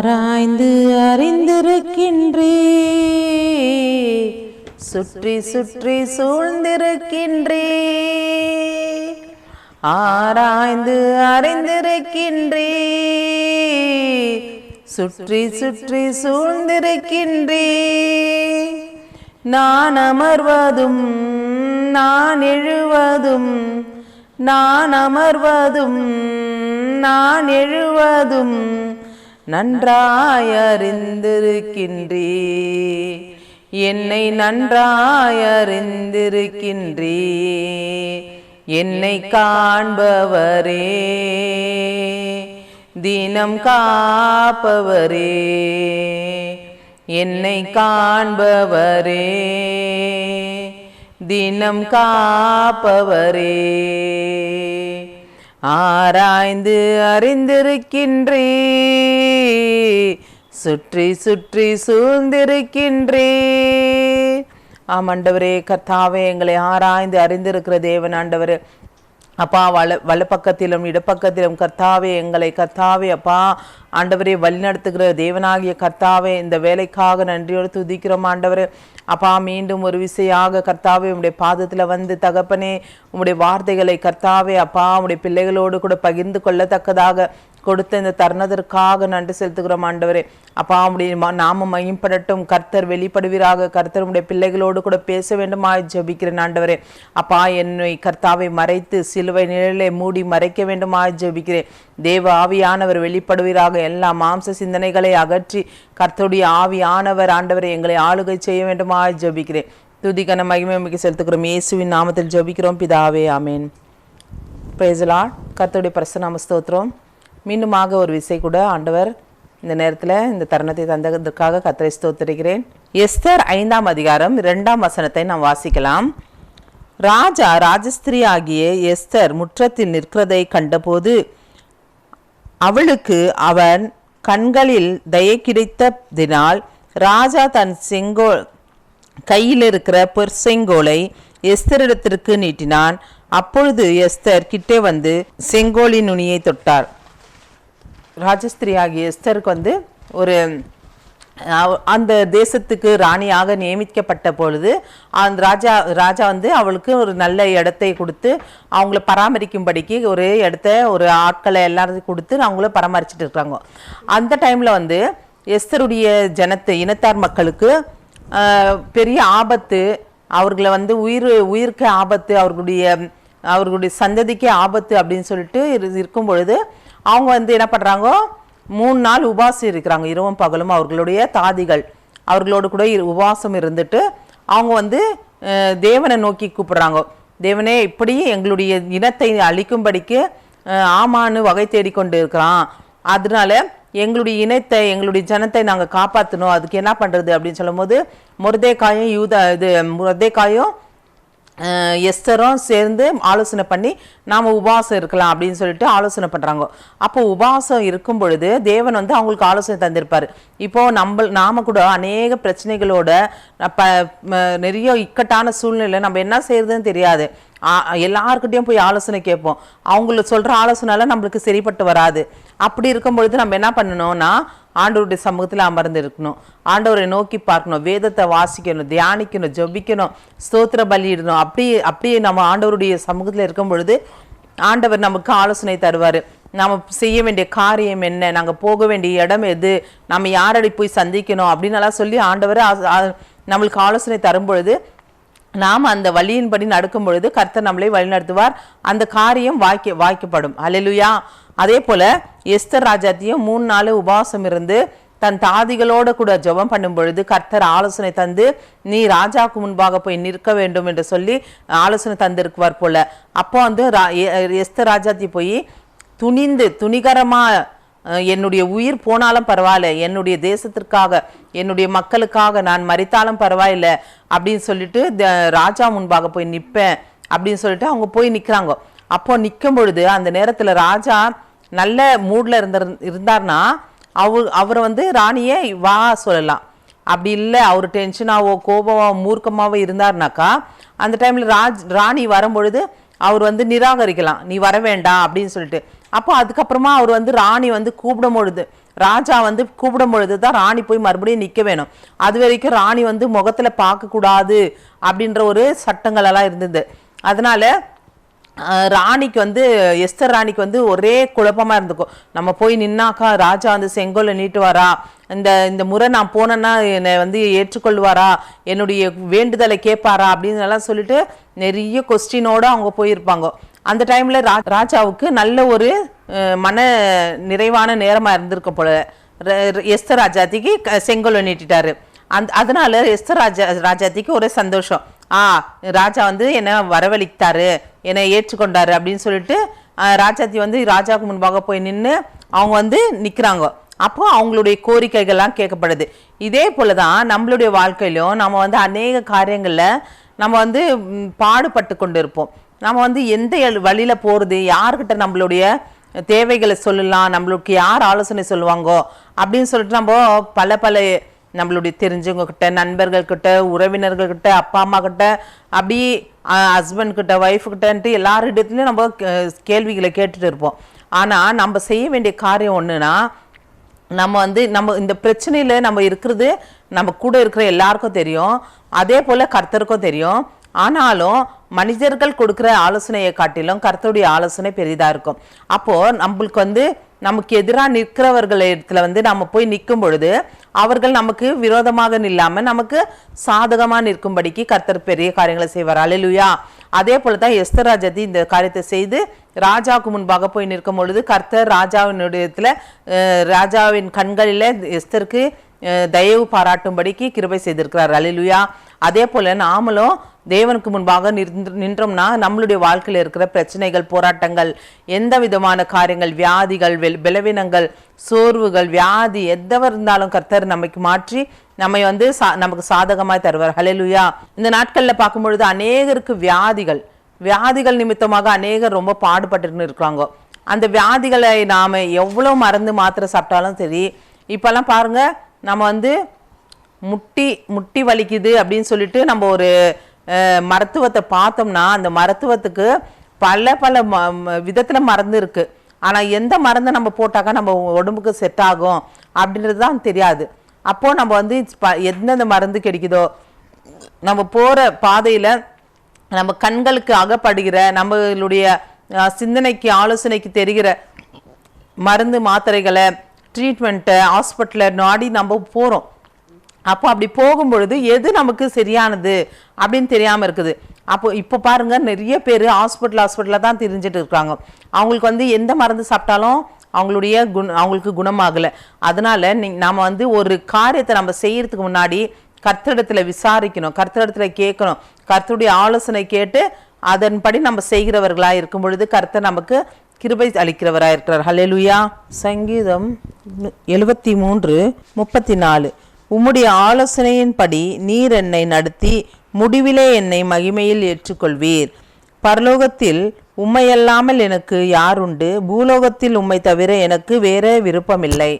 ஆராய்ந்து அறிந்திருக்கின்றே. சுற்றி சுற்றி சூழ்ந்திருக்கின்றே. ஆராய்ந்து அறிந்திருக்கின்றே. சுற்றி சுற்றி சூழ்ந்திருக்கின்றே. நான் அமர்வதும் நான் எழுவதும் நான் அமர்வதும் நான் எழுவதும் நன்றாயறிந்திருக்கின்றே என்னை நன்றாயறிந்திருக்கின்றே என்னை காண்பவரே. தினம் காப்பவரே. என்னை காண்பவரே. தினம் காப்பவரே. ஆராய்ந்து அறிந்திருக்கின்றே. சுற்றி சுற்றி சூழ்ந்திருக்கின்றே. ஆமாண்டவரே கர்த்தாவே எங்களை ஆராய்ந்து அறிந்திருக்கிற தேவன் ஆண்டவர். அப்பா வல வலப்பக்கத்திலும் இடப்பக்கத்திலும் கர்த்தாவே எங்களை கர்த்தாவே அப்பா. ஆண்டவரே வழிநடத்துகிற தேவனாகிய கர்த்தாவே இந்த வேலைக்காக நன்றியோடு துதிக்கிறோம் ஆண்டவரே. அப்பா மீண்டும் ஒரு விசையாக கர்த்தாவே உம்முடைய பாதத்தில் வந்து தகப்பனே உங்களுடைய வார்த்தைகளை கர்த்தாவே அப்பா உங்களுடைய பிள்ளைகளோடு கூட பகிர்ந்து கொள்ளத்தக்கதாக கொடுத்த இந்த தருணத்திற்காக நன்றி செலுத்துகிறோம் ஆண்டவரே. அப்பா உம்முடைய ம- நாமம் மையப்படட்டும் கர்த்தர் வெளிப்படுவீராக. கர்த்தர் உடைய பிள்ளைகளோடு கூட பேச வேண்டுமா ஜெபிக்கிறேன் ஆண்டவரே. அப்பா என்னை கர்த்தாவை மறைத்து சிலுவை நிழலை மூடி மறைக்க வேண்டுமா ஜெபிக்கிறேன். தேவ ஆவியானவர் வெளிப்படுவீராக. எல்லா மாம்ச சிந்தனைகளை அகற்றி கர்த்தருடைய ஆவியானவர் ஆண்டவரை எங்களை ஆளுகை செய்ய வேண்டுமா ஜெபிக்கிறேன். துதிகன மகிமை மிக செலுத்துகிறோம். இயேசுவின் நாமத்தில் ஜெபிக்கிறோம். பிதாவே ஆமேன். பிரேசலா கர்த்தருடைய பிரசனாம ஸ்தோத்திரம். மீண்டுமாக ஒரு விசை கூட ஆண்டவர் இந்த நேரத்தில் இந்த தருணத்தை தந்ததற்காக கர்த்தரை ஸ்தோத்திரிக்கிறேன். எஸ்தர் ஐந்தாம் அதிகாரம் இரண்டாம் வசனத்தை நாம் வாசிக்கலாம். ராஜா ராஜஸ்திரி ஆகிய எஸ்தர் முற்றத்தில் நிற்கிறதை கண்டபோது அவளுக்கு அவன் கண்களில் தயை கிடைத்ததினால் ராஜா தன் செங்கோல் கையில் இருக்கிற பொற்செங்கோலை எஸ்தரிடத்திற்கு நீட்டினான். அப்பொழுது எஸ்தர் கிட்டே வந்து செங்கோலின் நுனியை தொட்டார். ராஜஸ்திரி ஆகிய எஸ்தருக்கு வந்து ஒரு அந்த தேசத்துக்கு ராணியாக நியமிக்கப்பட்ட பொழுது அந்த ராஜா ராஜா வந்து அவளுக்கு ஒரு நல்ல இடத்தை கொடுத்து அவங்கள பராமரிக்கும்படிக்கு ஒரு இடத்த ஒரு ஆட்களை எல்லாரும் கொடுத்து அவங்கள பராமரிச்சுட்டு இருக்காங்க. அந்த டைமில் வந்து எஸ்தருடைய ஜனத்தை இனத்தார் மக்களுக்கு பெரிய ஆபத்து அவர்களை வந்து உயிர் உயிருக்கு ஆபத்து அவர்களுடைய அவர்களுடைய சந்ததிக்கே ஆபத்து அப்படின்னு சொல்லிட்டு இரு- இருக்கும் பொழுது அவங்க வந்து என்ன பண்ணுறாங்க மூணு நாள் உபாசம் இருக்கிறாங்க. இரவும் பகலும் அவர்களுடைய தாதிகள். அவர்களோடு கூட இரு- இருந்துட்டு அவங்க வந்து தேவனை நோக்கி கூப்பிட்றாங்க. தேவனே இப்படி எங்களுடைய இனத்தை அழிக்கும்படிக்கு ஆமான்னு வகை தேடிக்கொண்டு இருக்கிறான். அதனால எங்களுடைய இனத்தை எங்களுடைய ஜனத்தை நாங்கள் காப்பாற்றணும் அதுக்கு என்ன பண்ணுறது அப்படின்னு சொல்லும்போது முருதேக்காயும் யூதா இது முருதேக்காயும் எஸ்தரும் சேர்ந்து ஆலோசனை பண்ணி நாம் உபவாசம் இருக்கலாம் அப்படின்னு சொல்லிட்டு ஆலோசனை பண்ணுறாங்க அப்போ உபவாசம் இருக்கும் பொழுது தேவன் வந்து அவங்களுக்கு ஆலோசனை தந்திருப்பார். இப்போது நம்ம நாம் கூட அநேக பிரச்சனைகளோட ப நிறைய இக்கட்டான சூழ்நிலை நம்ம என்ன செய்யறதுன்னு தெரியாது. எல்லாருக்கிட்டேயும் போய் ஆலோசனை கேட்போம். அவங்கள சொல்கிற ஆலோசனைலாம் நம்மளுக்கு சரிப்பட்டு வராது. அப்படி இருக்கும் பொழுது நம்ம என்ன பண்ணணும்னா ஆண்டவருடைய சமூகத்தில் அமர்ந்து இருக்கணும். ஆண்டவரை நோக்கி பார்க்கணும். வேதத்தை வாசிக்கணும் தியானிக்கணும் ஜொபிக்கணும் ஸ்தோத்திர பலியிடணும் அப்படி அப்படியே நம்ம ஆண்டவருடைய சமூகத்தில் இருக்கும் பொழுது ஆண்டவர் நமக்கு ஆலோசனை தருவார். நம்ம செய்ய வேண்டிய காரியம் என்ன? நாங்கள் போக வேண்டிய இடம் எது? நம்ம யாரடி போய் சந்திக்கணும்? அப்படின்னு சொல்லி ஆண்டவர் ஆ- நம்மளுக்கு ஆலோசனை தரும் பொழுது நாம் அந்த வழியின்படி நடக்கும் பொழுது கர்த்தர் நம்மளை வழிநடத்துவார். அந்த காரியம் வாய்க்க வாய்க்கப்படும். அல்லேலூயா அதே போல எஸ்தர் ராஜாத்தையும் மூணு நாள் உபவாசம் இருந்து தன் தாதிகளோடு கூட ஜெபம் பண்ணும் பொழுது கர்த்தர் ஆலோசனை தந்து நீ ராஜாவுக்கு முன்பாக போய் நிற்க வேண்டும் என்று சொல்லி ஆலோசனை தந்திருக்குவார் போல. அப்போ வந்து ரா- எஸ்தர் ராஜாத்தி போய் துணிந்து துணிகரமாக என்னுடைய உயிர் போனாலும் பரவாயில்ல என்னுடைய தேசத்திற்காக என்னுடைய மக்களுக்காக நான் மறித்தாலும் பரவாயில்ல அப்படின்னு சொல்லிட்டு த- ராஜா முன்பாக போய் நிற்பேன் அப்படின்னு சொல்லிட்டு அவங்க போய் நிற்கிறாங்க அப்போ நிற்கும் பொழுது அந்த நேரத்தில் ராஜா நல்ல மூடில் இருந்த இருந்தார்னா அவர் அவரை வந்து ராணியே வா சொல்லலாம். அப்படி இல்லை அவர் டென்ஷனாவோ கோபமாக மூர்க்கமாவோ இருந்தாருனாக்கா அந்த டைமில் ராஜ் ராணி வரும்பொழுது அவர் வந்து நிராகரிக்கலாம். நீ வர வேண்டாம் அப்படின்னு சொல்லிட்டு. அப்போ அதுக்கப்புறமா அவர் வந்து ராணி வந்து கூப்பிடும் பொழுது ராஜா வந்து கூப்பிடும் பொழுது தான் ராணி போய் மறுபடியும் நிற்க வேணும். அது வரைக்கும் ராணி வந்து முகத்தில் பார்க்கக்கூடாது அப்படின்ற ஒரு சட்டங்கள் எல்லாம் இருந்தது. அதனால ராணிக்கு வந்து எஸ்தர் ராணிக்கு வந்து ஒரே குழப்பமாக இருந்துக்கும். நம்ம போய் நின்னாக்கா ராஜா வந்து செங்கோலை நீட்டு வரா? இந்த இந்த முறை நான் போனேன்னா என்னை வந்து ஏற்றுக்கொள்வாரா? என்னுடைய வேண்டுதலை கேட்பாரா? அப்படின்னு எல்லாம் சொல்லிட்டு நிறைய கொஸ்டினோடு அவங்க போயிருப்பாங்க. அந்த டைமில் ரா ராஜாவுக்கு நல்ல ஒரு மன நிறைவான நேரமாக இருந்திருக்க போல. ர- எஸ்தர் ராஜாத்திக்கு க- செங்கோலை நீட்டிட்டாரு. அந் அதனால எஸ்தர் ராஜா ராஜாத்திக்கு ஒரே சந்தோஷம். ஆ ராஜா வந்து என்னை வரவழைத்தாரு. என்னை ஏற்றுக்கொண்டாரு அப்படின்னு சொல்லிட்டு ராஜாத்தி வந்து ராஜாவுக்கு முன்பாக போய் நின்று அவங்க வந்து நிற்கிறாங்க அப்போ அவங்களுடைய கோரிக்கைகள்லாம் கேட்கப்படுது. இதே போல தான் நம்மளுடைய வாழ்க்கையிலும் நம்ம வந்து அநேக காரியங்களில் நம்ம வந்து பாடுபட்டு கொண்டு இருப்போம் நம்ம வந்து எந்த வழியில் போகிறது யார்கிட்ட நம்மளுடைய தேவைகளை சொல்லலாம் நம்மளுக்கு யார் ஆலோசனை சொல்லுவாங்கோ அப்படின்னு சொல்லிட்டு நம்ம பல பல நம்மளுடைய தெரிஞ்சவங்க கிட்ட நண்பர்கள் கிட்ட உறவினர்கள் அப்பா அம்மா கிட்ட அப்படி ஹஸ்பண்ட் கிட்ட ஒய்ஃப் கிட்டன்ட்டு எல்லாரிடத்துலையும் நம்ம கே- கேள்விகளை கேட்டுட்டு இருப்போம். ஆனால் நம்ம செய்ய வேண்டிய காரியம் ஒன்றுனா நம்ம வந்து நம்ம இந்த பிரச்சனையில் நம்ம இருக்கிறது நம்ம கூட இருக்கிற எல்லாருக்கும் தெரியும். அதே போல் கர்த்தருக்கும் தெரியும். ஆனாலும் மனிதர்கள் கொடுக்குற ஆலோசனையை காட்டிலும் கர்த்தருடைய ஆலோசனை பெரிதாக இருக்கும். அப்போது நம்மளுக்கு வந்து நமக்கு எதிராக நிற்கிறவர்கள் இடத்துல வந்து நம்ம போய் நிற்கும் பொழுது அவர்கள் நமக்கு விரோதமாக இல்லாமல் நமக்கு சாதகமாக நிற்கும்படிக்கு கர்த்தர் பெரிய காரியங்களை செய்வார். அல்லேலூயா அதே போல தான் எஸ்தர் இந்த காரியத்தை செய்து ராஜாவுக்கு முன்பாக போய் நிற்கும் பொழுது கர்த்தர் ராஜாவினுடைய இடத்துல ராஜாவின் கண்களில் எஸ்தருக்கு தயவு பாராட்டும்படிக்கு கிருபை செய்திருக்கிறார். அலிலுயா அதே போல நாமளும் தேவனுக்கு முன்பாக நின்று- நின்றோம்னா நம்மளுடைய வாழ்க்கையில் இருக்கிற பிரச்சனைகள் போராட்டங்கள் எந்த விதமான காரியங்கள் வியாதிகள் வெல்- பலவீனங்கள் சோர்வுகள் வியாதி எதவ இருந்தாலும் கர்த்தர் நமக்கு மாற்றி நம்மை வந்து சா- நமக்கு சாதகமாக தருவார். ஹலெலுயா இந்த நாட்களில் பார்க்கும் பொழுது அநேகருக்கு வியாதிகள் வியாதிகள் நிமித்தமாக அநேகர் ரொம்ப பாடுபட்டு இருக்காங்க. அந்த வியாதிகளை நாம் எவ்வளோ மருந்து மாத்திரை சாப்பிட்டாலும் சரி இப்போல்லாம் பாருங்கள் நம்ம வந்து முட்டி முட்டி வலிக்குது அப்படின்னு சொல்லிட்டு நம்ம ஒரு மருத்துவத்தை பார்த்தோம்னா அந்த மருத்துவத்துக்கு பல பல ம ம- மருந்து இருக்குது ஆனால் எந்த மருந்தை நம்ம போட்டாக்கா நம்ம உடம்புக்கு செட் ஆகும் அப்படின்றது தான் தெரியாது. அப்போது நம்ம வந்து ப- எந்தெந்த மருந்து கிடைக்குதோ நம்ம போகிற பாதையில் நம்ம கண்களுக்கு அகப்படுகிற நம்மளுடைய சிந்தனைக்கு ஆலோசனைக்கு தெரிகிற மருந்து மாத்திரைகளை ட்ரீட்மெண்ட்டை ஹாஸ்பிட்டலில் நாடி நம்ம போகிறோம் அப்போ அப்படி போகும்பொழுது எது நமக்கு சரியானது அப்படின்னு தெரியாமல் இருக்குது. அப்போ இப்போ பாருங்க நிறைய பேர் ஹாஸ்பிட்டல் ஹாஸ்பிட்டலில் தான் தெரிஞ்சுட்டு இருக்காங்க. அவங்களுக்கு வந்து எந்த மருந்து சாப்பிட்டாலும் அவங்களுடைய குண அவங்களுக்கு குணமாகலை. அதனால் நீ நாம வந்து ஒரு காரியத்தை நம்ம செய்கிறதுக்கு முன்னாடி கர்த்தரிடத்துல விசாரிக்கணும் கர்த்தரிடத்துல கேட்கணும். கர்த்தருடைய ஆலோசனை கேட்டு அதன்படி நம்ம செய்கிறவர்களாக இருக்கும் பொழுது கர்த்தர் நமக்கு கிருபை அளிக்கிறவராக இருக்கிறார் சங்கீதம் எழுபத்தி மூன்று முப்பத்தி நாலு உம்முடைய ஆலோசனையின்படி நீர் என்னை நடத்தி முடிவிலே என்னை மகிமையில் ஏற்றுக்கொள்வீர். பரலோகத்தில் உம்மையல்லாமல் எனக்கு யாருண்டு பூலோகத்தில் உம்மை தவிர எனக்கு வேற விருப்பமில்லை.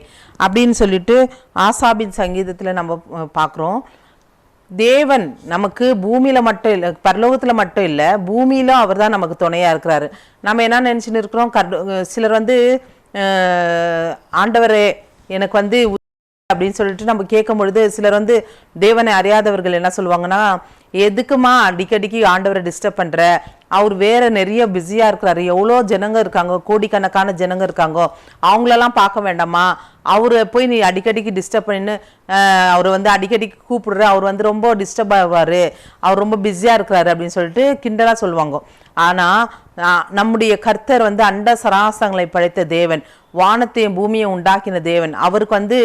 அப்படின்னு சொல்லிட்டு ஆசாபின் சங்கீதத்தில் நம்ம பார்க்குறோம். தேவன் நமக்கு பூமியில் மட்டும் இல்லை பரலோகத்தில் மட்டும் இல்லை பூமியிலும் அவர் தான் நமக்கு துணையாக இருக்கிறாரு. நம்ம என்ன நினச்சின்னு இருக்கிறோம்? கர் சிலர் வந்து ஆண்டவரே எனக்கு வந்து உ- அப்படின்னு சொல்லிட்டு நம்ம கேட்கும் பொழுது சிலர் வந்து தேவனை அறியாதவர்கள் என்ன சொல்லுவாங்கன்னா எதுக்குமா அடிக்கடிக்கு ஆண்டவரை டிஸ்டர்ப் பண்ற? அவர் வேற நிறைய பிஸியாக இருக்கிறாரு. எவ்வளோ ஜனங்க இருக்காங்க? கோடிக்கணக்கான ஜனங்க இருக்காங்க. அவங்களெல்லாம் பார்க்க வேண்டாமா? அவரை போய் நீ அடிக்கடிக்கு டிஸ்டர்ப் பண்ணின்னு அவர் வந்து அடிக்கடிக்கு கூப்பிடுற அவர் வந்து ரொம்ப டிஸ்டர்ப் ஆவார். அவர் ரொம்ப பிஸியாக இருக்கிறாரு அப்படின்னு சொல்லிட்டு கிண்டலாக சொல்லுவாங்க. ஆனால் நம்முடைய கர்த்தர் வந்து அண்ட சராசங்களை படைத்த தேவன் வானத்தையும் பூமியை உண்டாக்கின தேவன். அவருக்கு வந்து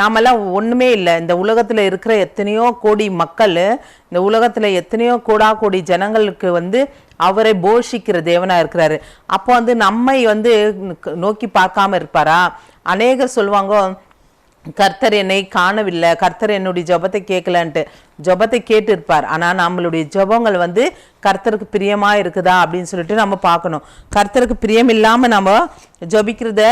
நாமெல்லாம் ஒன்றுமே இல்லை. இந்த உலகத்தில் இருக்கிற எத்தனையோ கோடி மக்கள் இந்த உலகத்தில் எத்தனையோ கோடா கோடி ஜனங்களுக்கு வந்து அவரை போஷிக்கிற தேவனாக இருக்கிறாரு. அப்போ வந்து நம்மை வந்து நோக்கி பார்க்காம இருப்பாரா? அநேகர் சொல்லுவாங்க கர்த்தர் என்னை காணவில்லை. கர்த்தர் என்னுடைய ஜபத்தை கேட்கலன்ட்டு. ஜபத்தை கேட்டு இருப்பார் ஆனால் நம்மளுடைய ஜபங்கள் வந்து கர்த்தருக்கு பிரியமாக இருக்குதா அப்படின்னு சொல்லிட்டு நம்ம பார்க்கணும். கர்த்தருக்கு பிரியம் இல்லாமல் நம்ம ஜபிக்கிறத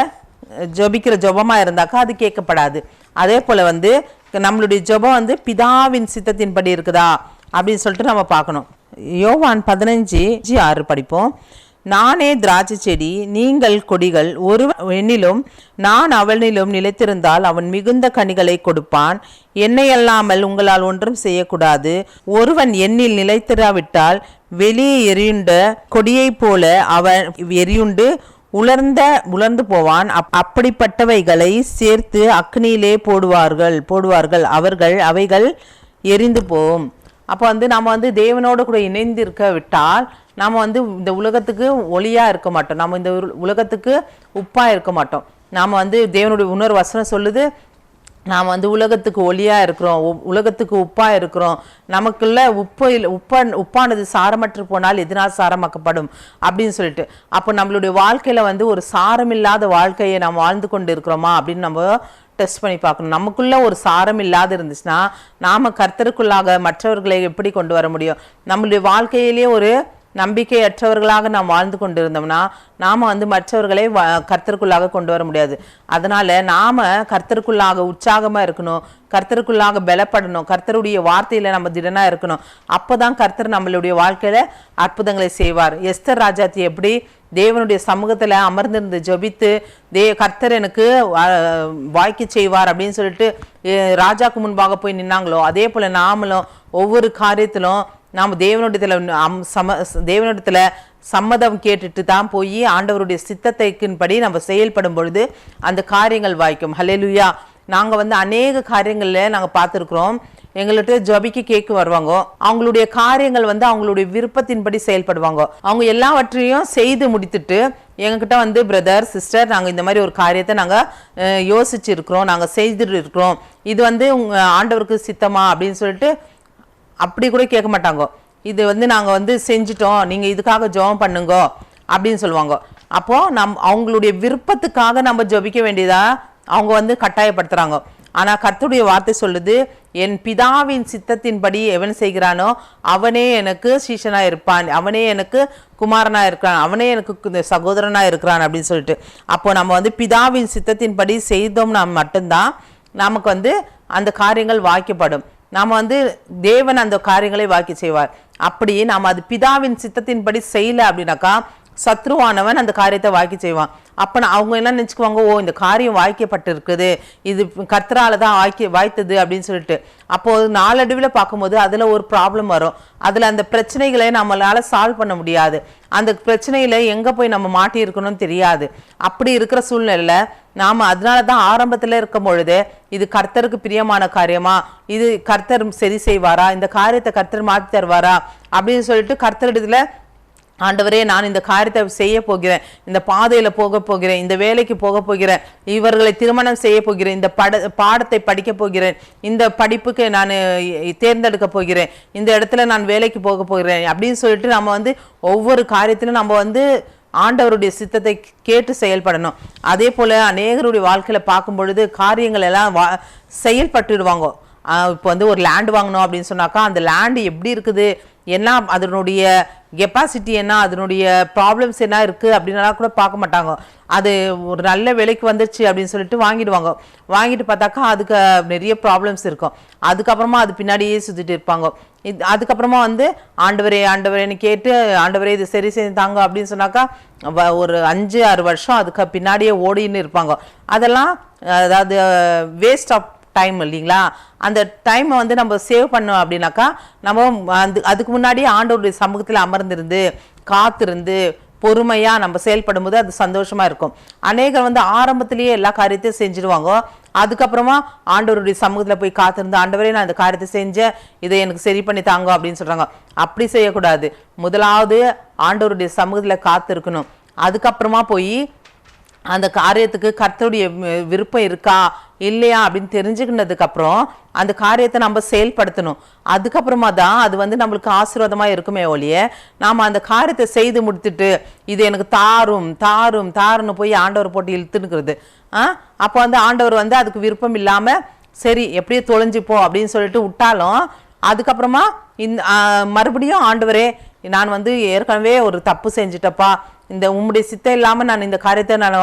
ஜபிக்கிற ஜபமாக இருந்தாக்கா அது கேட்கப்படாது. அதே போல் வந்து நம்மளுடைய ஜெபம் வந்து பிதாவின் சித்தத்தின்படி இருக்குதா? அப்படின்னு சொல்லிட்டு நம்ம பார்க்கணும். யோவான் பதினஞ்சு ஆறு படிப்போம். நானே திராட்சை செடி நீங்கள் கொடிகள் ஒரு என்னிலும் நான் அவனிலும் நிலைத்திருந்தால் அவன் மிகுந்த கனிகளை கொடுப்பான். என்னை அல்லாமல் உங்களால் ஒன்றும் செய்யக்கூடாது. ஒருவன் எண்ணில் நிலைத்திராவிட்டால் வெளியே எரியுண்ட கொடியைப் போல அவன் எரியுண்டு உலர்ந்த உலர்ந்து போவான். அப்- அப்படிப்பட்டவைகளை சேர்த்து அக்னியிலே போடுவார்கள் போடுவார்கள். அவர்கள் அவைகள் எரிந்து போகும். அப்போ வந்து நம்ம வந்து தேவனோடு கூட இணைந்து இருக்க விட்டால் நாம வந்து இந்த உலகத்துக்கு ஒளியாக இருக்க மாட்டோம். நம்ம இந்த உலகத்துக்கு உப்பாக இருக்க மாட்டோம். நாம் வந்து தேவனுடைய உணர்வு வசனம் சொல்லுது நாம் வந்து உலகத்துக்கு ஒளியாக இருக்கிறோம் உ- உலகத்துக்கு உப்பாக இருக்கிறோம். நமக்குள்ள உப்பு இல்ல- உப்ப உப்பானது சாரமற்று போனால் எதனால் சாரமாக்கப்படும் அப்படின்னு சொல்லிட்டு. அப்போ நம்மளுடைய வாழ்க்கையில் வந்து ஒரு சாரமில்லாத வாழ்க்கையை நாம் வாழ்ந்து கொண்டு இருக்கிறோமா அப்படின்னு நம்ம டெஸ்ட் பண்ணி பார்க்கணும். நமக்குள்ளே ஒரு சாரம் இல்லாத இருந்துச்சுன்னா நாம் கர்த்தருக்குள்ளாக மற்றவர்களை எப்படி கொண்டு வர முடியும்? நம்மளுடைய வாழ்க்கையிலேயே ஒரு நம்பிக்கையற்றவர்களாக நாம் வாழ்ந்து கொண்டிருந்தோம்னா நாம் வந்து மற்றவர்களை வ- கர்த்தருக்குள்ளாக கொண்டு வர முடியாது. அதனால் நாம் கர்த்தருக்குள்ளாக உற்சாகமாக இருக்கணும் கர்த்தருக்குள்ளாக பலப்படணும் கர்த்தருடைய வார்த்தையில் நம்ம திடனாக இருக்கணும். அப்பதான் கர்த்தர் நம்மளுடைய வாழ்க்கையில் அற்புதங்களை செய்வார். எஸ்தர் ராஜாத்தி எப்படி தேவனுடைய சமூகத்தில் அமர்ந்திருந்து ஜபித்து தே கர்த்தர் எனக்கு வாய்க்கு செய்வார் அப்படின்னு சொல்லிட்டு ராஜாக்கு முன்பாக போய் நின்னாங்களோ அதே போல் நாமளும் ஒவ்வொரு காரியத்திலும் நாம் தேவனோடத்தில் அம் சம தேவனோடத்தில் சம்மதம் கேட்டுட்டு தான் போய் ஆண்டவருடைய சித்தத்தைக்குன்படி நம்ம செயல்படும் பொழுது அந்த காரியங்கள் வாய்க்கும். ஹலெலுயா நாங்கள் வந்து அநேக காரியங்களில் நாங்கள் பார்த்துருக்குறோம். எங்கள்கிட்ட ஜபிக்கு கேக்கு வருவாங்க. அவங்களுடைய காரியங்கள் வந்து அவங்களுடைய விருப்பத்தின்படி செயல்படுவாங்க. அவங்க எல்லாவற்றையும் செய்து முடித்துட்டு எங்ககிட்ட வந்து பிரதர் சிஸ்டர் நாங்கள் இந்த மாதிரி ஒரு காரியத்தை நாங்கள் அஹ், யோசிச்சு இருக்கிறோம் செய்துட்டு இருக்கிறோம். இது வந்து உங்கள் ஆண்டவருக்கு சித்தமா? அப்படின்னு சொல்லிட்டு அப்படி கூட கேட்க மாட்டாங்க. இது வந்து நாங்கள் வந்து செஞ்சிட்டோம் நீங்கள் இதுக்காக ஜெபம் பண்ணுங்க அப்படின்னு சொல்லுவாங்க. அப்போது நம் அவங்களுடைய விருப்பத்துக்காக நம்ம ஜெபிக்க வேண்டியதா அவங்க வந்து கட்டாயப்படுத்துகிறாங்க ஆனால் கர்த்தருடைய வார்த்தை சொல்லுது என் பிதாவின் சித்தத்தின்படி எவன் செய்கிறானோ அவனே எனக்கு சீஷனாக இருப்பான். அவனே எனக்கு குமாரனா இருக்கிறான். அவனே எனக்கு சகோதரனாக சகோதரனா இருக்கிறான் அப்படின்னு சொல்லிட்டு. அப்போ நம்ம வந்து பிதாவின் சித்தத்தின்படி செய்தோம்னா மட்டும்தான் நமக்கு வந்து அந்த காரியங்கள் வாய்க்கப்படும். நாம் வந்து தேவன் அந்த காரியங்களை வாக்கி செய்வார். அப்படி நாம் அது பிதாவின் சித்தத்தின்படி செய்யல அப்படின்னாக்கா சத்ருவானவன் அந்த காரியத்தை வாக்கி செய்வான். அப்போ நான் அவங்க என்ன நினச்சிக்குவாங்க ஓ இந்த காரியம் வாய்க்கப்பட்டு இருக்குது இது கர்த்தரால தான் வாய்க்க வாய்த்தது அப்படின்னு சொல்லிட்டு. அப்போது நாளடைவில் பார்க்கும்போது அதில் ஒரு ப்ராப்ளம் வரும். அதில் அந்த பிரச்சனைகளை நம்மளால் சால்வ் பண்ண முடியாது. அந்த பிரச்சனையில் எங்கே போய் நம்ம மாட்டி இருக்கணும்னு தெரியாது. அப்படி இருக்கிற சூழ்நிலையில் நாம் அதனால தான் ஆரம்பத்தில் இருக்கும் பொழுது இது கர்த்தருக்கு பிரியமான காரியமா? இது கர்த்தர் சரி செய்வாரா? இந்த காரியத்தை கர்த்தர் மாற்றி தருவாரா? அப்படின்னு சொல்லிட்டு கர்த்தரிடத்துல ஆண்டவரே நான் இந்த காரியத்தை செய்ய போகிறேன். இந்த பாதையில் போக போகிறேன். இந்த வேலைக்கு போக போகிறேன். இவர்களை திருமணம் செய்ய போகிறேன். இந்த பட பாடத்தை படிக்க போகிறேன். இந்த படிப்புக்கு நான் தேர்ந்தெடுக்க போகிறேன். இந்த இடத்துல நான் வேலைக்கு போக போகிறேன். அப்படின்னு சொல்லிட்டு நம்ம வந்து ஒவ்வொரு காரியத்திலும் நம்ம வந்து ஆண்டவருடைய சித்தத்தை கேட்டு செயல்படணும். அதே போல் அநேகருடைய வாழ்க்கையில் பார்க்கும் பொழுது காரியங்கள் எல்லாம் வா செயல்பட்டுடுவாங்க. இப்போ வந்து ஒரு லேண்ட் வாங்கணும் அப்படின்னு சொன்னாக்கா அந்த லேண்டு எப்படி இருக்குது? என்ன அதனுடைய கெப்பாசிட்டி என்ன அதனுடைய ப்ராப்ளம்ஸ் என்ன இருக்குது அப்படின்லாம் கூட பார்க்க மாட்டாங்க. அது ஒரு நல்ல விலைக்கு வந்துருச்சு அப்படின்னு சொல்லிட்டு வாங்கிடுவாங்க. வாங்கிட்டு பார்த்தாக்கா அதுக்கு நிறைய ப்ராப்ளம்ஸ் இருக்கும். அதுக்கப்புறமா அது பின்னாடியே சுற்றிட்டு இருப்பாங்க. இது அதுக்கப்புறமா வந்து ஆண்டவரே ஆண்டவரேன்னு கேட்டு ஆண்டவரே இது சரி செய்து தாங்க அப்படின்னு சொன்னாக்கா வ- ஒரு அஞ்சு ஆறு வருஷம் அதுக்கு பின்னாடியே ஓடின்னு இருப்பாங்க. அதெல்லாம் அதாவது வேஸ்ட் ஆஃப் டைம் இல்லைங்களா? அந்த டைமை வந்து நம்ம சேவ் பண்ணோம் அப்படின்னாக்கா நம்ம அந்த அதுக்கு முன்னாடியே ஆண்டவருடைய சமூகத்தில் அமர்ந்திருந்து காத்திருந்து பொறுமையாக நம்ம செயல்படும் போது அது சந்தோஷமாக இருக்கும். அநேகர் வந்து ஆரம்பத்திலேயே எல்லா காரியத்தையும் செஞ்சிருவாங்க அதுக்கப்புறமா ஆண்டவருடைய சமூகத்தில் போய் காத்திருந்து ஆண்டவரே நான் இந்த காரியத்தை செஞ்சேன் இதை எனக்கு சரி பண்ணி தாங்க அப்படின்னு சொல்கிறாங்க அப்படி செய்யக்கூடாது. முதலாவது ஆண்டவருடைய சமூகத்தில் காத்திருக்கணும். அதுக்கப்புறமா போய் அந்த காரியத்துக்கு கர்த்தருடைய வி- விருப்பம் இருக்கா இல்லையா அப்படின்னு தெரிஞ்சுக்கினதுக்கப்புறம் அந்த காரியத்தை நம்ம செயல்படுத்தணும். அதுக்கப்புறமா தான் அது வந்து நம்மளுக்கு ஆசீர்வாதமாக இருக்குமே ஒழிய நாம் அந்த காரியத்தை செய்து முடித்துட்டு இது எனக்கு தாரும் தாரும் தாருன்னு போய் ஆண்டவர் போட்டு இழுத்துனுக்கிறது ஆ? அப்போ வந்து ஆண்டவர் வந்து அதுக்கு விருப்பம் இல்லாமல் சரி எப்படியோ தொலைஞ்சுப்போ அப்படின்னு சொல்லிட்டு விட்டாலும் அதுக்கப்புறமா இந்த மறுபடியும் ஆண்டவரே நான் வந்து ஏற்கனவே ஒரு தப்பு செஞ்சுட்டப்பா. இந்த உம்முடைய சித்தம் இல்லாமல் நான் இந்த காரியத்தை நான்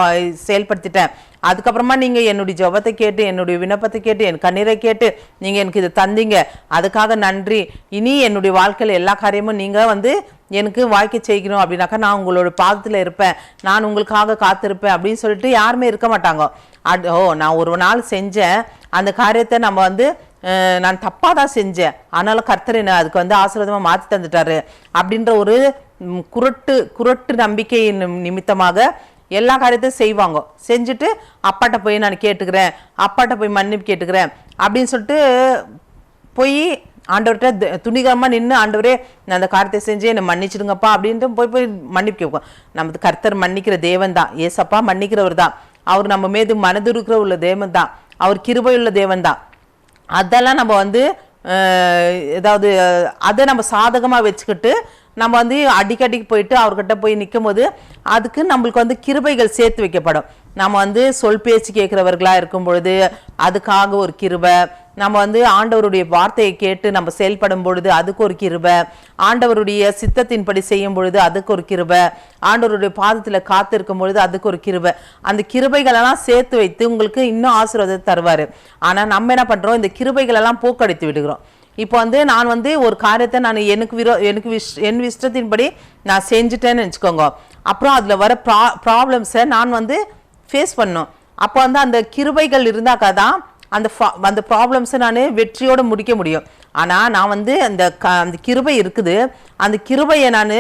செயல்படுத்திட்டேன். அதுக்கப்புறமா நீங்கள் என்னுடைய ஜபத்தை கேட்டு என்னுடைய விண்ணப்பத்தை கேட்டு என் கண்ணீரை கேட்டு நீங்கள் எனக்கு இதை தந்தீங்க. அதுக்காக நன்றி. இனி என்னுடைய வாழ்க்கையில் எல்லா காரியமும் நீங்கள் வந்து எனக்கு வாழ்க்கை செய்கிறோம் அப்படின்னாக்கா நான் உங்களோட பாதத்தில் இருப்பேன். நான் உங்களுக்காக காத்திருப்பேன் அப்படின்னு சொல்லிட்டு யாருமே இருக்க மாட்டாங்க. அட் ஓ நான் ஒரு நாள் செஞ்சேன். அந்த காரியத்தை நம்ம வந்து நான் தப்பாக தான் செஞ்சேன். ஆனாலும் கர்த்தர் என்ன அதுக்கு வந்து ஆசீர்வாதமாக மாற்றி தந்துட்டாரு. அப்படின்ற ஒரு குரட்டு குரட்டு நம்பிக்கையின் நிமித்தமாக எல்லா காரியத்தையும் செய்வாங்க. செஞ்சுட்டு அப்பாட்ட போய் நான் கேட்டுக்கிறேன். அப்பாட்ட போய் மன்னிப்பு கேட்டுக்கிறேன். அப்படின்னு சொல்லிட்டு போய் ஆண்டவர்கிட்ட த- நின்று ஆண்டவரே நான் அந்த காரியத்தை செஞ்சு என்னை மன்னிச்சிடுங்கப்பா. அப்படின்ட்டு போய் போய் மன்னிப்பு கேட்போம் நமது கர்த்தர் மன்னிக்கிற தேவன் தான். ஏசப்பா மன்னிக்கிறவர் தான். அவர் நம்ம மீது மனதுருக்கிற உள்ள தேவன் தான். அவர் கிருபையுள்ள தேவன் தான். அதெல்லாம் நம்ம வந்து ஏதாவது அதை நம்ம சாதகமாக வச்சுக்கிட்டு நம்ம வந்து அடிக்கடிக்கு போயிட்டு அவர்கிட்ட போய் நிற்கும் போது அதுக்கு நம்மளுக்கு வந்து கிருபைகள் சேர்த்து வைக்கப்படும். நம்ம வந்து சொல் பேச்சு கேட்குறவர்களாக இருக்கும் பொழுது அதுக்காக ஒரு கிருபை நம்ம வந்து ஆண்டவருடைய வார்த்தையை கேட்டு நம்ம செயல்படும் பொழுது அதுக்கு ஒரு கிருப. ஆண்டவருடைய சித்தத்தின்படி செய்யும் பொழுது அதுக்கு ஒரு கிருப. ஆண்டவருடைய பாதத்தில் காத்திருக்கும் பொழுது அதுக்கு ஒரு கிருப. அந்த கிருபைகளெல்லாம் சேர்த்து வைத்து உங்களுக்கு இன்னும் ஆசீர்வாதத்தை தருவார். ஆனால் நம்ம என்ன பண்ணுறோம் இந்த கிருபைகளெல்லாம் போக்கடித்து விடுகிறோம். இப்போ வந்து நான் வந்து ஒரு காரியத்தை நான் எனக்கு விரோ எனக்கு விஷ் என் இஷ்டத்தின்படி நான் செஞ்சுட்டேன்னு வச்சுக்கோங்க. அப்புறம் அதில் வர ப்ரா ப்ராப்ளம்ஸை நான் வந்து ஃபேஸ் பண்ணும். அப்போ வந்து அந்த கிருபைகள் இருந்தாக்கா தான் அந்த அந்த ப்ராப்ளம்ஸை நான் வெற்றியோடு முடிக்க முடியும். ஆனால் நான் வந்து அந்த க அந்த கிருபை இருக்குது. அந்த கிருபையை நான்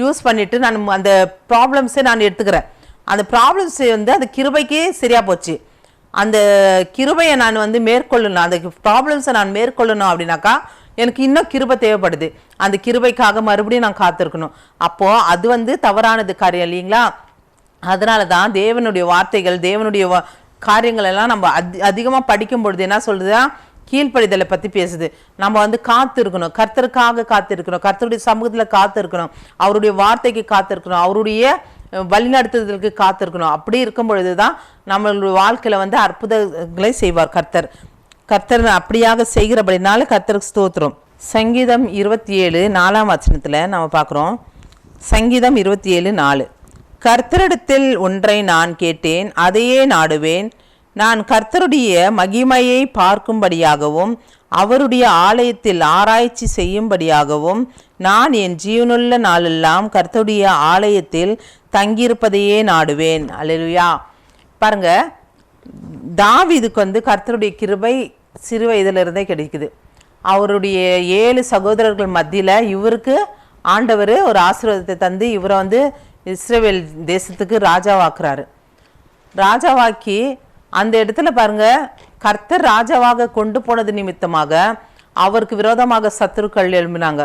யூஸ் பண்ணிவிட்டு நான் அந்த ப்ராப்ளம்ஸை நான் எடுத்துக்கிறேன். அந்த ப்ராப்ளம்ஸ் வந்து அந்த கிருபைக்கே சரியாக போச்சு. அந்த கிருபையை நான் வந்து மேற்கொள்ளணும். அந்த ப்ராப்ளம்ஸை நான் மேற்கொள்ளணும் அப்படின்னாக்கா எனக்கு இன்னும் கிருபை தேவைப்படுது. அந்த கிருபைக்காக மறுபடியும் நான் காத்திருக்கணும். அப்போது அது வந்து தவறானது காரியம் இல்லைங்களா? அதனால தான் தேவனுடைய வார்த்தைகள் தேவனுடைய காரியங்கள் எல்லாம் நம்ம அதி அதிகமாக படிக்கும் பொழுது என்ன சொல்லுதுன்னா கீழ்ப்படிதலை பற்றி பேசுது. நம்ம வந்து காத்து இருக்கணும் கர்த்தருக்காக காத்து இருக்கணும் கர்த்தருடைய சமூகத்தில் காத்து இருக்கணும் அவருடைய வார்த்தைக்கு காத்து இருக்கணும் அவருடைய வழிநடத்துதலுக்கு காத்து இருக்கணும் அப்படி இருக்கும் பொழுது தான் நம்மளுடைய வாழ்க்கையில் வந்து அற்புதங்களை செய்வார் கர்த்தர். கர்த்தர் அப்படியாக செய்கிறபடினால கர்த்தருக்கு ஸ்தோத்திரம். சங்கீதம் இருபத்தி ஏழு நாலாம் வச்சனத்தில் நம்ம பார்க்குறோம். சங்கீதம் இருபத்தி ஏழு நாலு. கர்த்தரிடத்தில் ஒன்றை நான் கேட்டேன் அதையே நாடுவேன். நான் கர்த்தருடைய மகிமையை பார்க்கும்படியாகவும் அவருடைய ஆலயத்தில் ஆராய்ச்சி செய்யும்படியாகவும் நான் என் ஜீவனுள்ள நாளெல்லாம் கர்த்தருடைய ஆலயத்தில் தங்கியிருப்பதையே நாடுவேன். அல்லேலூயா. பாருங்க தாவிதுக்கு வந்து கர்த்தருடைய கிருபை சிறு வயதிலிருந்தே கிடைக்குது. அவருடைய ஏழு சகோதரர்கள் மத்தியில் இவருக்கு ஆண்டவர் ஒரு ஆசீர்வாதத்தை தந்து இவரை வந்து இஸ்ரேல் தேசத்துக்கு ராஜாவாக்குறாரு. ராஜாவாக்கி அந்த இடத்துல பாருங்க கர்த்தர் ராஜாவாக கொண்டு போனது நிமித்தமாக அவருக்கு விரோதமாக சத்துருக்கள் எழும்பினாங்க.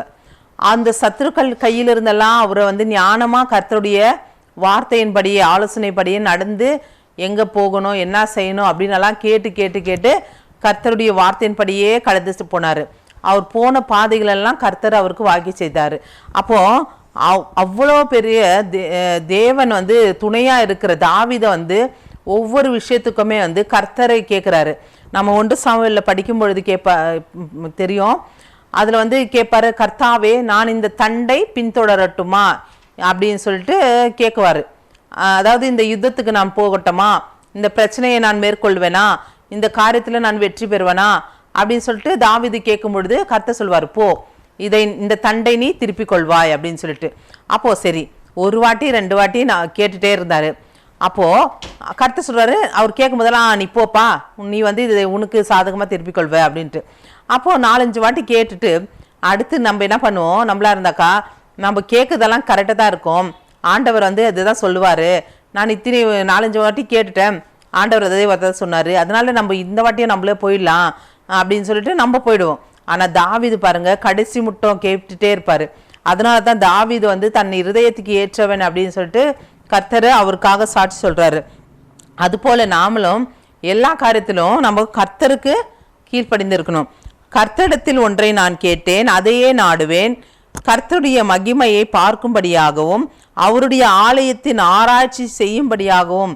அந்த சத்துருக்கள் கையில் இருந்தெல்லாம் அவரை வந்து ஞானமாக கர்த்தருடைய வார்த்தையின்படியே ஆலோசனைப்படியே நடந்து எங்கே போகணும் என்ன செய்யணும் அப்படின்னு கேட்டு கேட்டு கேட்டு கர்த்தருடைய வார்த்தையின்படியே கடந்து போனார். அவர் போன பாதைகளெல்லாம் கர்த்தர் அவருக்கு வாக்கி செய்தார். அப்போது அவ்வளோ பெரிய தே- தேவன் வந்து துணையாக இருக்கிற தாவிதை வந்து ஒவ்வொரு விஷயத்துக்குமே வந்து கர்த்தரை கேட்குறாரு நம்ம ஒன்று சாமுவேலில் படிக்கும் பொழுது கேட்ப தெரியும். அதில் வந்து கேட்பாரு கர்த்தாவே நான் இந்த தண்டை பின்தொடரட்டுமா? அப்படின்னு சொல்லிட்டு கேட்குவார் அதாவது இந்த யுத்தத்துக்கு நான் போகட்டுமா? இந்த பிரச்சனையை நான் மேற்கொள்வேனா? இந்த காரியத்தில் நான் வெற்றி பெறுவேனா? அப்படின்னு சொல்லிட்டு தாவிது கேட்கும் பொழுது கர்த்த சொல்வார் போ இதை இந்த தண்டை நீ திருப்பிக் கொள்வாய் அப்படின்னு சொல்லிட்டு. அப்போது சரி ஒரு வாட்டி ரெண்டு வாட்டி நான் கேட்டுகிட்டே இருந்தார். அப்போது கருத்து சொல்கிறாரு அவர் கேட்கும் போதெல்லாம் நீ போப்பா நீ வந்து இதை உனக்கு சாதகமாக திருப்பிக் கொள்வே அப்படின்ட்டு. அப்போது நாலஞ்சு வாட்டி கேட்டுட்டு அடுத்து நம்ம என்ன பண்ணுவோம்? நம்மளா இருந்தாக்கா நம்ம கேட்குறதெல்லாம் கரெக்டாக தான் இருக்கும். ஆண்டவர் வந்து அதுதான் சொல்லுவார். நான் இத்தனை நாலஞ்சு வாட்டி கேட்டுட்டேன். ஆண்டவர் அதே வார்த்தை சொன்னார். அதனால நம்ம இந்த வாட்டியும் நம்மளே போயிடலாம் அப்படின்னு சொல்லிட்டு நம்ம போயிடுவோம். ஆனால் தாவிது பாருங்க கடைசி முட்டம் கேட்டுட்டே இருப்பார். அதனால தான் தாவிது வந்து தன் இருதயத்துக்கு ஏற்றவன் அப்படின்னு சொல்லிட்டு கர்த்தர் அவருக்காக சாட்சி சொல்கிறாரு அதுபோல நாமளும் எல்லா காரியத்திலும் நம்ம கர்த்தருக்கு கீழ்ப்படிந்திருக்கணும். கர்த்தடத்தில் ஒன்றை நான் கேட்டேன் அதையே நாடுவேன். கர்த்தருடைய மகிமையை பார்க்கும்படியாகவும் அவருடைய ஆலயத்தின் ஆராய்ச்சி செய்யும்படியாகவும்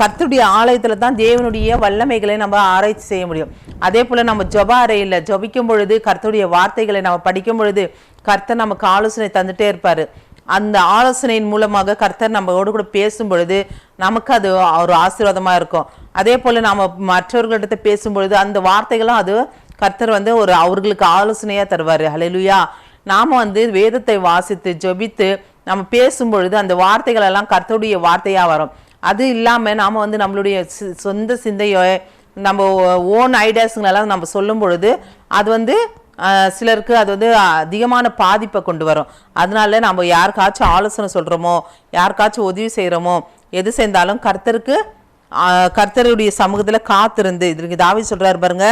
கத்துடைய ஆலயத்தில் தான் தேவனுடைய வல்லமைகளை நம்ம ஆராய்ச்சி செய்ய முடியும். அதே போல் நம்ம ஜப அறையில் ஜபிக்கும் பொழுது கர்த்தருடைய வார்த்தைகளை நம்ம படிக்கும் பொழுது கர்த்தர் நமக்கு ஆலோசனை தந்துட்டே இருப்பார். அந்த ஆலோசனையின் மூலமாக கர்த்தர் நம்மளோடு கூட பேசும் பொழுது நமக்கு அது ஒரு ஆசீர்வாதமாக இருக்கும். அதே போல் நாம் மற்றவர்களிடத்த பேசும் பொழுது அந்த வார்த்தைகளும் அது கர்த்தர் வந்து ஒரு அவர்களுக்கு ஆலோசனையாக தருவார். ஹலெலுயா நாம வந்து வேதத்தை வாசித்து ஜபித்து நம்ம பேசும் பொழுது அந்த வார்த்தைகளெல்லாம் கர்த்தருடைய வார்த்தையாக வரும். அது இல்லாமல் நாம் வந்து நம்மளுடைய சொந்த சிந்தையோ நம்ம ஓன் ஐடியாஸுங்களெல்லாம் நம்ம சொல்லும் பொழுது அது வந்து சிலருக்கு அது வந்து அதிகமான பாதிப்பை கொண்டு வரும். அதனால நம்ம யாருக்காச்சும் ஆலோசனை சொல்கிறோமோ யாருக்காச்சும் உதவி செய்கிறோமோ எது செய்தாலும் கர்த்தருக்கு கர்த்தருடைய சமூகத்தில் காத்திருந்து இதற்கு தாவி சொல்கிறார் பாருங்க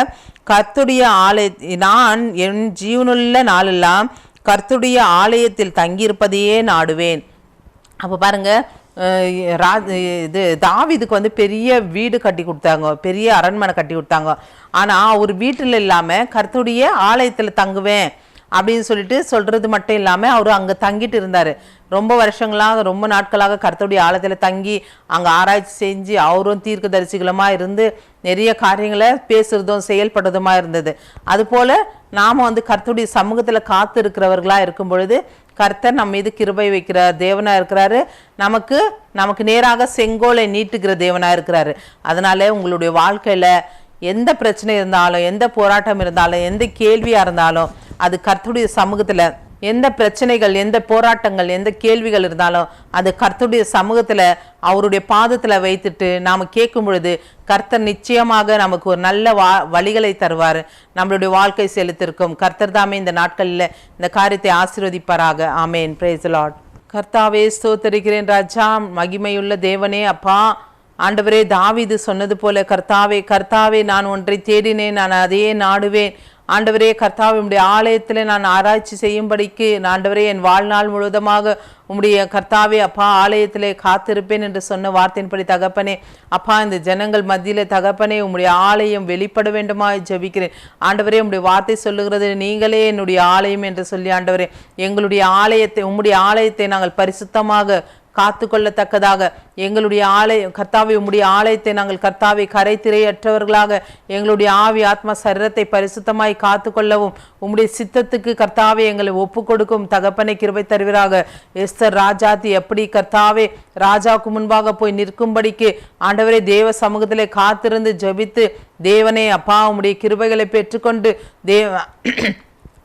கர்த்துடைய ஆலய நான் என் ஜீவனுள்ள நாளெல்லாம் கர்த்துடைய ஆலயத்தில் தங்கியிருப்பதையே நாடுவேன். அப்போ பாருங்க இது தாவிதுக்கு வந்து பெரிய வீடு கட்டி கொடுத்தாங்க. பெரிய அரண்மனை கட்டி கொடுத்தாங்க. ஆனால் அவர் வீட்டில் இல்லாமல் கருத்துடைய ஆலயத்தில் தங்குவேன். அப்படின்னு சொல்லிட்டு சொல்கிறது மட்டும் இல்லாமல் அவர் அங்கே தங்கிட்டு இருந்தார். ரொம்ப வருஷங்களாக ரொம்ப நாட்களாக கருத்துடைய ஆழத்தில் தங்கி அங்கே ஆராய்ச்சி செஞ்சு அவரும் தீர்க்க தரிசிகளமாக இருந்து நிறைய காரியங்களை பேசுகிறதும் செயல்படுறதுமாக இருந்தது. அதுபோல் நாம் வந்து கருத்துடைய சமூகத்தில் காத்து இருக்கிறவர்களாக இருக்கும் பொழுது கர்த்தர் நம்ம மீது கிருபை வைக்கிறார் தேவனாக இருக்கிறாரு. நமக்கு நமக்கு நேராக செங்கோலை நீட்டுகிற தேவனாக இருக்கிறாரு. அதனால உங்களுடைய வாழ்க்கையில் எந்த பிரச்சனை இருந்தாலும் எந்த போராட்டம் இருந்தாலும் எந்த கேள்வியாக இருந்தாலும் அது கர்த்துடைய சமூகத்தில் எந்த பிரச்சனைகள் எந்த போராட்டங்கள் எந்த கேள்விகள் இருந்தாலும் அது கர்த்தருடைய சமூகத்தில் அவருடைய பாதத்தில் வைத்துட்டு நாம் கேட்கும் பொழுது கர்த்தர் நிச்சயமாக நமக்கு ஒரு நல்ல வா வழிகளை தருவார். நம்மளுடைய வாழ்க்கை செலுத்திருக்கும். கர்த்தர் தாமே இந்த நாட்களில் இந்த காரியத்தை ஆசீர்வதிப்பாராக. ஆமேன். பிரேஸ் லார்ட் கர்த்தாவே ஸ்தோத்தரிக்கிறேன் ராஜா. மகிமையுள்ள தேவனே அப்பா. ஆண்டவரே தாவிது சொன்னது போல கர்த்தாவே கர்த்தாவே நான் ஒன்றை தேடினேன் நான் அதையே நாடுவேன். ஆண்டவரே கர்த்தாவை உம்முடைய ஆலயத்தில் நான் ஆராய்ச்சி செய்யும்படிக்கு ஆண்டவரே என் வாழ்நாள் முழுவதுமாக உம்முடைய கர்த்தாவே அப்பா ஆலயத்திலே காத்திருப்பேன் என்று சொன்ன வார்த்தையின்படி தகப்பனே அப்பா இந்த ஜனங்கள் மத்தியில் தகப்பனே உம்முடைய ஆலயம் வெளிப்பட வேண்டுமா ஜெபிக்கிறேன். ஆண்டவரே உம்முடைய வார்த்தை சொல்லுகிறது நீங்களே என்னுடைய ஆலயம் என்று சொல்லி ஆண்டவரே எங்களுடைய ஆலயத்தை உம்முடைய ஆலயத்தை நாங்கள் பரிசுத்தமாக காத்து கொள்ளத்தக்கதாக எங்களுடைய ஆலயம் கர்த்தாவை உம்முடைய ஆலயத்தை நாங்கள் கர்த்தாவை கரை திரையற்றவர்களாக எங்களுடைய ஆவி ஆத்மா சரீரத்தை பரிசுத்தமாய் காத்து கொள்ளவும் உம்முடைய சித்தத்துக்கு கர்த்தாவை எங்களை ஒப்பு கொடுக்கும் தகப்பனை கிருபை தருவீராக. எஸ்தர் ராஜாத்தி எப்படி கர்த்தாவே ராஜாவுக்கு முன்பாக போய் நிற்கும்படிக்கு ஆண்டவரே தேவ சமூகத்திலே காத்திருந்து ஜெபித்து தேவனே அப்பா உம்முடைய கிருபைகளை பெற்றுக்கொண்டு தேவ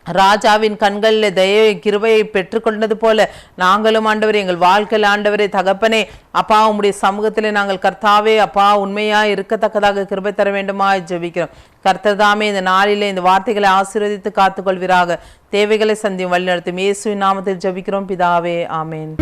ராஜாவின் கண்களில் தயவை கிருபையை பெற்றுக்கொண்டது போல நாங்களும் ஆண்டவர் எங்கள் வாழ்க்கையில் ஆண்டவரே தகப்பனே அப்பா உம்முடைய சமூகத்தில் நாங்கள் கர்த்தாவே அப்பா உண்மையாக இருக்கத்தக்கதாக கிருபை தர வேண்டுமா ஜெபிக்கிறோம். கர்த்தர் தாமே இந்த நாளிலே இந்த வார்த்தைகளை ஆசீர்வதித்து காத்துக்கொள்வீராக. தேவைகளை சந்தியும் வழிநடத்தும் இயேசுவின் நாமத்தில் ஜெபிக்கிறோம். பிதாவே ஆமேன்.